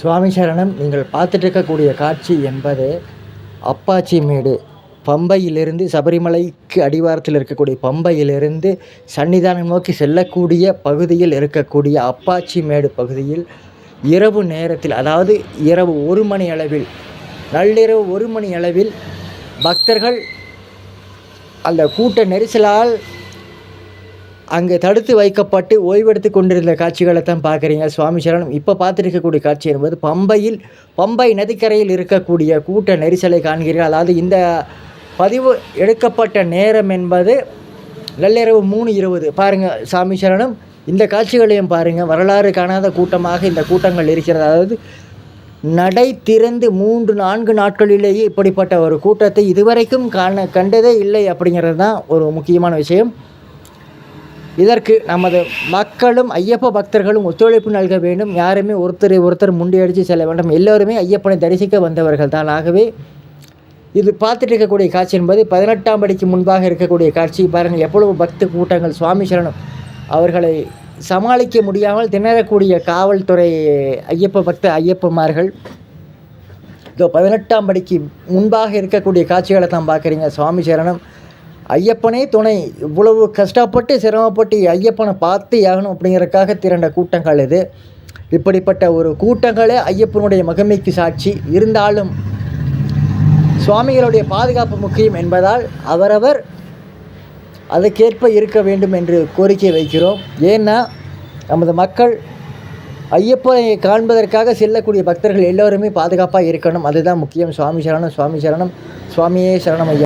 சுவாமி சரணம். நீங்கள் பார்த்துட்டு இருக்கக்கூடிய காட்சி என்பது அப்பாச்சி மேடு. பம்பையிலிருந்து சபரிமலைக்கு அடிவாரத்தில் இருக்கக்கூடிய பம்பையிலிருந்து சன்னிதானம் நோக்கி செல்லக்கூடிய பகுதியில் இருக்கக்கூடிய அப்பாச்சி மேடு பகுதியில் இரவு நேரத்தில் அதாவது இரவு ஒரு மணி அளவில் நள்ளிரவு ஒரு மணி அளவில் பக்தர்கள் அந்த கூட்ட நெரிசலால் அங்கே தடுத்து வைக்கப்பட்டு ஓய்வெடுத்து கொண்டிருந்த காட்சிகளை தான் பார்க்குறீங்க. சுவாமி சரணம் இப்போ பார்த்துருக்கக்கூடிய காட்சி என்பது பம்பையில் பம்பை நதிக்கரையில் இருக்கக்கூடிய கூட்ட நெரிசலை காண்கிறீர்கள். அதாவது இந்த பதிவு எடுக்கப்பட்ட நேரம் என்பது நள்ளிரவு மூணு இருபது. பாருங்கள் சாமி சரணம் இந்த காட்சிகளையும் பாருங்கள் வரலாறு காணாத கூட்டமாக இந்த கூட்டங்கள் இருக்கிறது. அதாவது நடை திறந்து மூன்று நான்கு நாட்களிலேயே இப்படிப்பட்ட ஒரு கூட்டத்தை இதுவரைக்கும் காண கண்டதே இல்லை அப்படிங்கிறது தான் ஒரு முக்கியமான விஷயம். இதற்கு நமது மக்களும் ஐயப்ப பக்தர்களும் ஒத்துழைப்பு நல்க வேண்டும். யாருமே ஒருத்தரை ஒருத்தர் முண்டியடித்து செல்ல வேண்டும். எல்லோருமே ஐயப்பனை தரிசிக்க வந்தவர்கள் தான். ஆகவே இது பார்த்துட்டு இருக்கக்கூடிய காட்சி என்பது பதினெட்டாம் படிக்கு முன்பாக இருக்கக்கூடிய காட்சி. பாருங்கள் எவ்வளவு பக்த கூட்டங்கள். சுவாமி சரணம். அவர்களை சமாளிக்க முடியாமல் திணறக்கூடிய காவல்துறை ஐயப்ப பக்த ஐயப்பமார்கள் இதோ பதினெட்டாம் படிக்கு முன்பாக இருக்கக்கூடிய காட்சிகளை தான் பார்க்குறீங்க. சுவாமி சரணம். ஐயப்பனே துணை. இவ்வளவு கஷ்டப்பட்டு சிரமப்பட்டு ஐயப்பனை பார்த்து ஆகணும் அப்படிங்கிறதுக்காக திரண்ட கூட்டங்கள் இது. இப்படிப்பட்ட ஒரு கூட்டங்களே ஐயப்பனுடைய மகிமைக்கு சாட்சி. இருந்தாலும் சுவாமிகளுடைய பாதுகாப்பு முக்கியம் என்பதால் அவரவர் அதுக்கேற்ப இருக்க வேண்டும் என்று கோரிக்கை வைக்கிறோம். ஏன்னா நமது மக்கள் ஐயப்பனை காண்பதற்காக செல்லக்கூடிய பக்தர்கள் எல்லோருமே பாதுகாப்பாக இருக்கணும். அதுதான் முக்கியம். சுவாமி சரணம் சுவாமி சரணம். சுவாமியே சரணம் ஐயா.